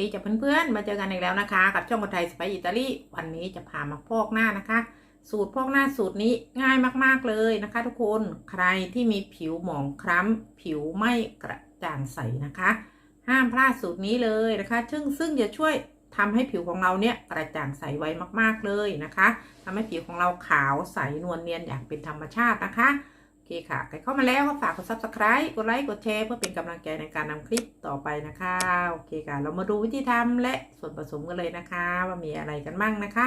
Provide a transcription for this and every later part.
ดีจ้ะเพื่อนๆ มาเจอกันอีกแล้วนะคะ กับช่องคนไทยสไปอิตาลีวันนี้จะพามาพอกหน้านะคะ สูตรพอกหน้าสูตรนี้ง่ายมากๆเลยนะคะ ทุกคนใครที่มีผิวหมองคล้ำผิวไม่กระจ่างใสนะคะ ห้ามพลาดสูตรนี้เลยนะคะ ซึ่งซึ่งจะช่วยทำให้ผิวของเราเนี่ยกระจ่างใสไวมากๆเลยนะคะทำให้ผิวของเราขาวใสนวลเนียนอย่างเป็นธรรมชาตินะคะ คค่ะ ใครเข้ามาแล้วก็ฝากกด subscribe กดไลค์ กดแชร์เพื่อเป็นกำลังใจในการนำคลิปต่อไปนะคะ โอเคค่ะ เรามาดูวิธีทำและส่วนผสมกันเลยนะคะ ว่ามีอะไรกันบ้างนะคะ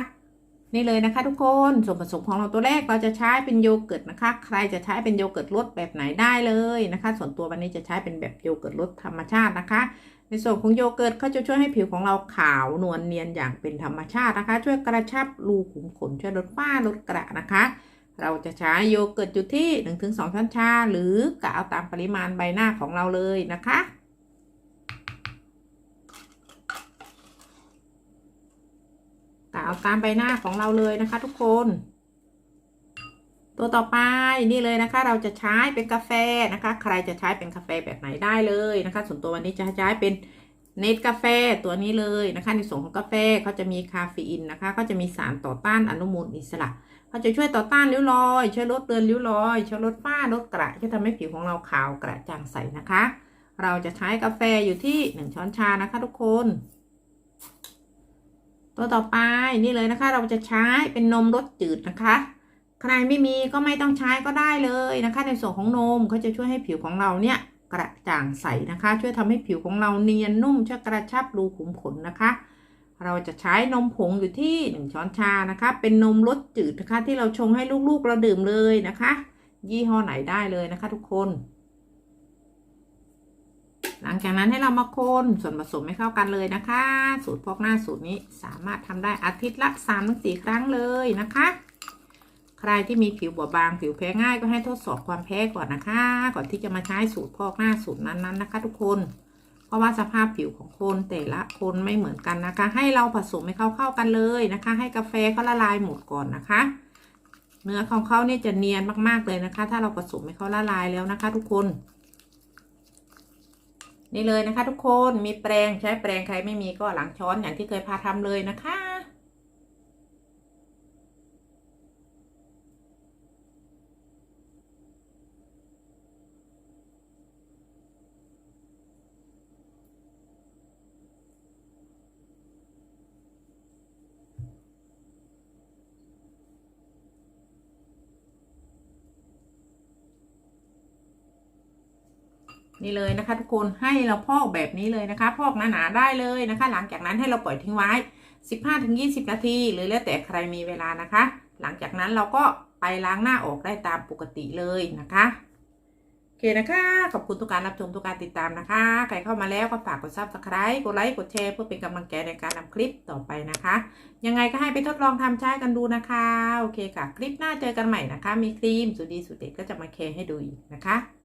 นี่เลยนะคะ ทุกคน ส่วนผสมของเราตัวแรกเราจะใช้เป็นโยเกิร์ตนะคะ ใครจะใช้เป็นโยเกิร์ตรสแบบไหนได้เลยนะคะ ส่วนตัววันนี้จะใช้เป็นแบบโยเกิร์ตรสธรรมชาตินะคะ ในส่วนของโยเกิร์ตเขาจะช่วยให้ผิวของเราขาวนวลเนียนอย่างเป็นธรรมชาตินะคะ ช่วยกระชับรูขุมขนช่วยลดฝ้าลดกระนะคะ เราจะใช้โยเกิร์ตอยู่ที่ 1-2 ช้อนชา หรือกะเอาตามปริมาณใบหน้าของเราเลยนะคะ กะเอาตามใบหน้าของเราเลยนะคะทุกคน ตัวต่อไปนี่เลยนะคะ เราจะใช้เป็นกาแฟนะคะ ใครจะใช้เป็นกาแฟแบบไหนได้เลยนะคะ ส่วนตัววันนี้จะใช้เป็น เนตกาแฟตัวนี้เลยนะคะ ในส่วนของกาแฟเขาจะมีคาเฟอีนนะคะก็จะมีสารต่อต้านอนุมูลอิสระเขาจะช่วยต่อต้านริ้วรอย ช่วยลดเตือนริ้วรอย ช่วยลดฝ้าลดกระช่วยทำให้ผิวของเราขาวกระจ่างใสนะคะ เราจะใช้กาแฟอยู่ที่หนึ่งช้อนชานะคะทุกคน ตัวต่อไปนี่เลยนะคะ เราจะใช้เป็นนมรสจืดนะคะใครไม่มีก็ไม่ต้องใช้ก็ได้เลยนะคะ ในส่วนของนมเขาจะช่วยให้ผิวของเราเนี่ย กระจ่างใสนะคะ ช่วยทำให้ผิวของเราเนียนนุ่มช่วยกระชับรูขุมขนนะคะ เราจะใช้นมผงอยู่ที่หนึ่งช้อนชานะคะ เป็นนมรสจืดนะคะ ที่เราชงให้ลูกๆเราดื่มเลยนะคะ ยี่ห้อไหนได้เลยนะคะ ทุกคน หลังจากนั้นให้เรามาคนส่วนผสมให้เข้ากันเลยนะคะ สูตรพอกหน้าสูตรนี้สามารถทำได้อาทิตย์ละ3ามถึงสครั้งเลยนะคะ ใครที่มีผิวบอบบางผิวแพ้ง่ายก็ให้ทดสอบความแพ้ก่อนนะคะ ก่อนที่จะมาใช้สูตรพอกหน้าสูตรนั้นๆนะคะ ทุกคน เพราะว่าสภาพผิวของคนแต่ละคนไม่เหมือนกันนะคะ ให้เราผสมให้เข้าเข้ากันเลยนะคะ ให้กาแฟเขาละลายหมดก่อนนะคะ เนื้อของเขาเนี่ยจะเนียนมากๆเลยนะคะ ถ้าเราผสมให้เขาละลายแล้วนะคะ ทุกคนนี่เลยนะคะ ทุกคนมีแปรงใช้แปรงใครไม่มีก็หลังช้อนอย่างที่เคยพาทำเลยนะคะ นี่เลยนะคะ ทุกคนให้เราพอกแบบนี้เลยนะคะ พอกหนาๆได้เลยนะคะ หลังจากนั้นให้เราปล่อยทิ้งไว้ 15-20 นาทีหรือแล้วแต่ใครมีเวลานะคะ หลังจากนั้นเราก็ไปล้างหน้าออกได้ตามปกติเลยนะคะโอเคนะคะ ขอบคุณทุกการรับชมทุกการติดตามนะคะ ใครเข้ามาแล้วก็ฝากกด subscribe กดไลค์กดแชร์เพื่อเป็นกำลังใจในการนำคลิปต่อไปนะคะ ยังไงก็ให้ไปทดลองทำใช้กันดูนะคะโอเคค่ะ คลิปหน้าเจอกันใหม่นะคะ มีครีมสุดดีสุดเด็ดก็จะมาแชร์ให้ดูอีกนะคะ